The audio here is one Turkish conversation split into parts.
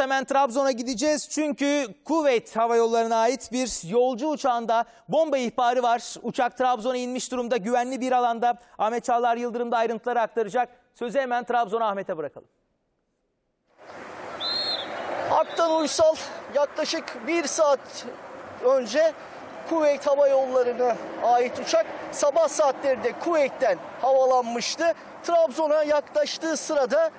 hemen Trabzon'a gideceğiz. Çünkü Kuveyt Hava Yolları'na ait bir yolcu uçağında bomba ihbarı var. Uçak Trabzon'a inmiş durumda güvenli bir alanda. Ahmet Çağlar Yıldırım da ayrıntıları aktaracak. Sözü hemen Trabzon'a Ahmet'e bırakalım. Aktan Uysal yaklaşık bir saat önce Kuveyt Hava Yolları'na ait uçak sabah saatlerinde Kuveyt'ten havalanmıştı. Trabzon'a yaklaştığı sırada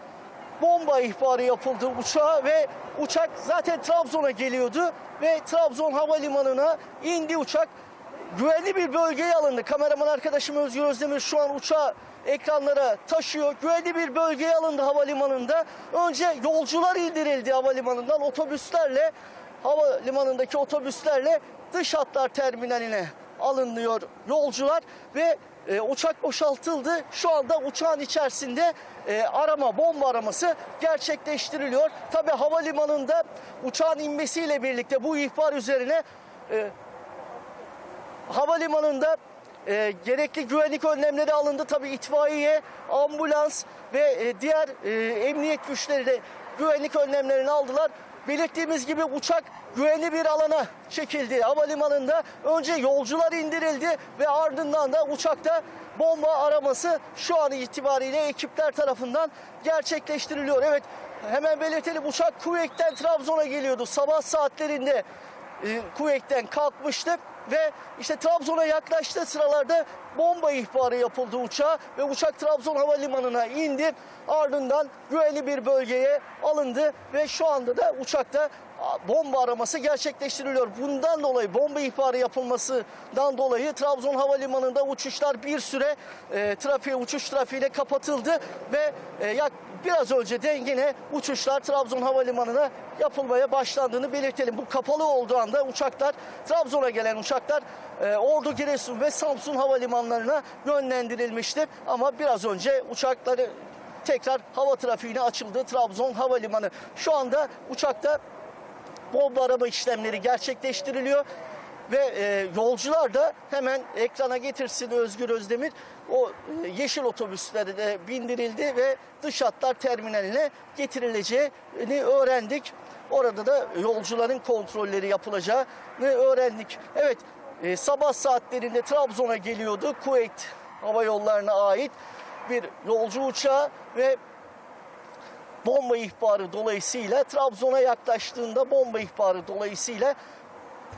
bomba ihbarı yapıldı uçağa ve uçak zaten Trabzon'a geliyordu ve Trabzon Havalimanı'na indi uçak. Güvenli bir bölgeye alındı. Kameraman arkadaşım Özgür Özdemir şu an uçağı ekranlara taşıyor. Güvenli bir bölgeye alındı havalimanında. Önce yolcular indirildi havalimanından otobüslerle havalimanındaki otobüslerle dış hatlar terminaline alınıyor yolcular ve e, uçak boşaltıldı. Şu anda uçağın içerisinde e, arama, bomba araması gerçekleştiriliyor. Tabi havalimanında uçağın inmesiyle birlikte bu ihbar üzerine e, havalimanında e, gerekli güvenlik önlemleri alındı. Tabi itfaiye, ambulans ve e, diğer e, emniyet güçleri de güvenlik önlemlerini aldılar. Belirttiğimiz gibi uçak güvenli bir alana çekildi havalimanında. Önce yolcular indirildi ve ardından da uçakta bomba araması şu an itibariyle ekipler tarafından gerçekleştiriliyor. Evet hemen belirtelim uçak Kuveyt'ten Trabzon'a geliyordu. Sabah saatlerinde e, Kuveyt'ten kalkmıştı ve işte Trabzon'a yaklaştığı sıralarda bomba ihbarı yapıldı uçağa ve uçak Trabzon Havalimanı'na indi. Ardından güvenli bir bölgeye alındı ve şu anda da uçakta bomba araması gerçekleştiriliyor. Bundan dolayı bomba ihbarı yapılmasından dolayı Trabzon Havalimanı'nda uçuşlar bir süre e, trafiğe uçuş trafiğine kapatıldı ve e, yak Biraz önce de yine uçuşlar Trabzon Havalimanı'na yapılmaya başlandığını belirtelim. Bu kapalı olduğu anda uçaklar, Trabzon'a gelen uçaklar e, Ordu, Giresun ve Samsun havalimanlarına yönlendirilmişti. Ama biraz önce uçakları tekrar hava trafiğine açıldı Trabzon Havalimanı. Şu anda uçakta bomba arama işlemleri gerçekleştiriliyor. Ve e, yolcular da hemen ekrana getirsin Özgür Özdemir. O e, yeşil otobüslere de bindirildi ve dış hatlar terminaline getirileceğini öğrendik. Orada da yolcuların kontrolleri yapılacağını öğrendik. Evet e, sabah saatlerinde Trabzon'a geliyordu. Kuveyt Hava Yolları'na ait bir yolcu uçağı ve bomba ihbarı dolayısıyla Trabzon'a yaklaştığında bomba ihbarı dolayısıyla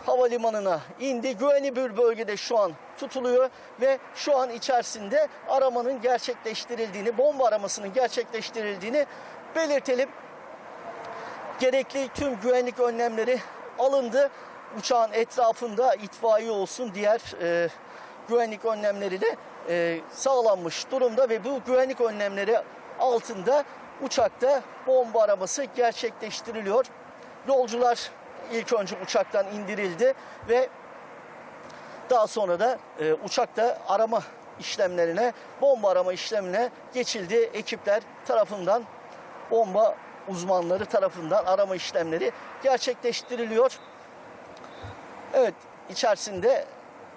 havalimanına indi. Güvenli bir bölgede şu an tutuluyor ve şu an içerisinde aramanın gerçekleştirildiğini, bomba aramasının gerçekleştirildiğini belirtelim. Gerekli tüm güvenlik önlemleri alındı. Uçağın etrafında itfaiye olsun diğer e, güvenlik önlemleri de e, sağlanmış durumda ve bu güvenlik önlemleri altında uçakta bomba araması gerçekleştiriliyor. Yolcular ilk önce uçaktan indirildi ve daha sonra da e, uçakta arama işlemlerine, bomba arama işlemine geçildi. Ekipler tarafından, bomba uzmanları tarafından arama işlemleri gerçekleştiriliyor. Evet, içerisinde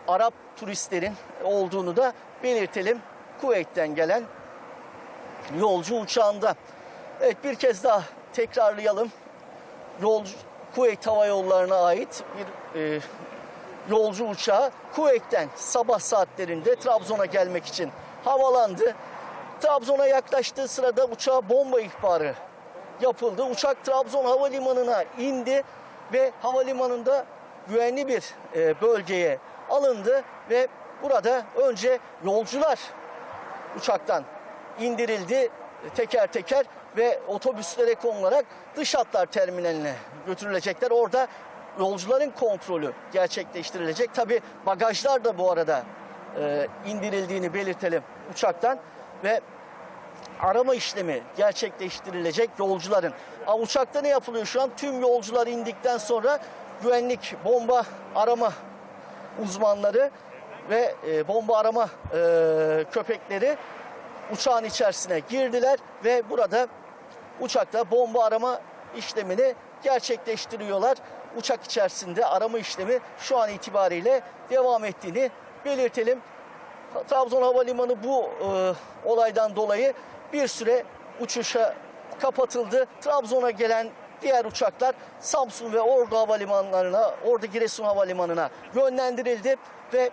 Arap turistlerin olduğunu da belirtelim. Kuveyt'ten gelen yolcu uçağında. Evet bir kez daha tekrarlayalım. Yolcu Kuveyt Hava Yolları'na ait bir e, yolcu uçağı Kuveyt'ten sabah saatlerinde Trabzon'a gelmek için havalandı. Trabzon'a yaklaştığı sırada uçağa bomba ihbarı yapıldı. Uçak Trabzon Havalimanı'na indi ve havalimanında güvenli bir e, bölgeye alındı ve burada önce yolcular uçaktan indirildi teker teker ve otobüslere konularak dış hatlar terminaline götürülecekler. Orada yolcuların kontrolü gerçekleştirilecek. Tabi bagajlar da bu arada e, indirildiğini belirtelim uçaktan ve arama işlemi gerçekleştirilecek yolcuların. Aa, uçakta ne yapılıyor şu an? Tüm yolcular indikten sonra güvenlik bomba arama uzmanları ve e, bomba arama e, köpekleri uçağın içerisine girdiler ve burada uçakta bomba arama işlemini gerçekleştiriyorlar. Uçak içerisinde arama işlemi şu an itibariyle devam ettiğini belirtelim. Trabzon Havalimanı bu e, olaydan dolayı bir süre uçuşa kapatıldı. Trabzon'a gelen Diğer uçaklar Samsun ve Ordu Havalimanlarına, Ordu Giresun Havalimanı'na yönlendirildi ve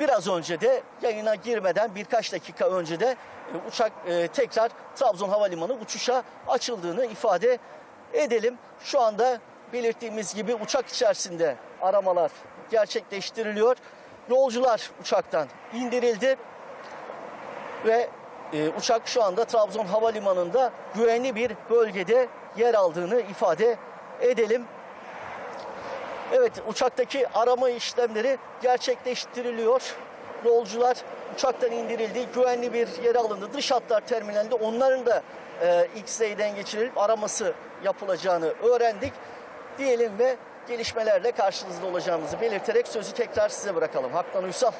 biraz önce de yayına girmeden birkaç dakika önce de e, uçak e, tekrar Trabzon Havalimanı uçuşa açıldığını ifade edelim. Şu anda belirttiğimiz gibi uçak içerisinde aramalar gerçekleştiriliyor. Yolcular uçaktan indirildi ve e, uçak şu anda Trabzon Havalimanı'nda güvenli bir bölgede yer aldığını ifade edelim. Evet uçaktaki arama işlemleri gerçekleştiriliyor. Yolcular uçaktan indirildi. Güvenli bir yere alındı. Dış hatlar terminalinde onların da e, X-ray'den geçirilip araması yapılacağını öğrendik. Diyelim ve gelişmelerle karşınızda olacağımızı belirterek sözü tekrar size bırakalım. Haktan Uysal.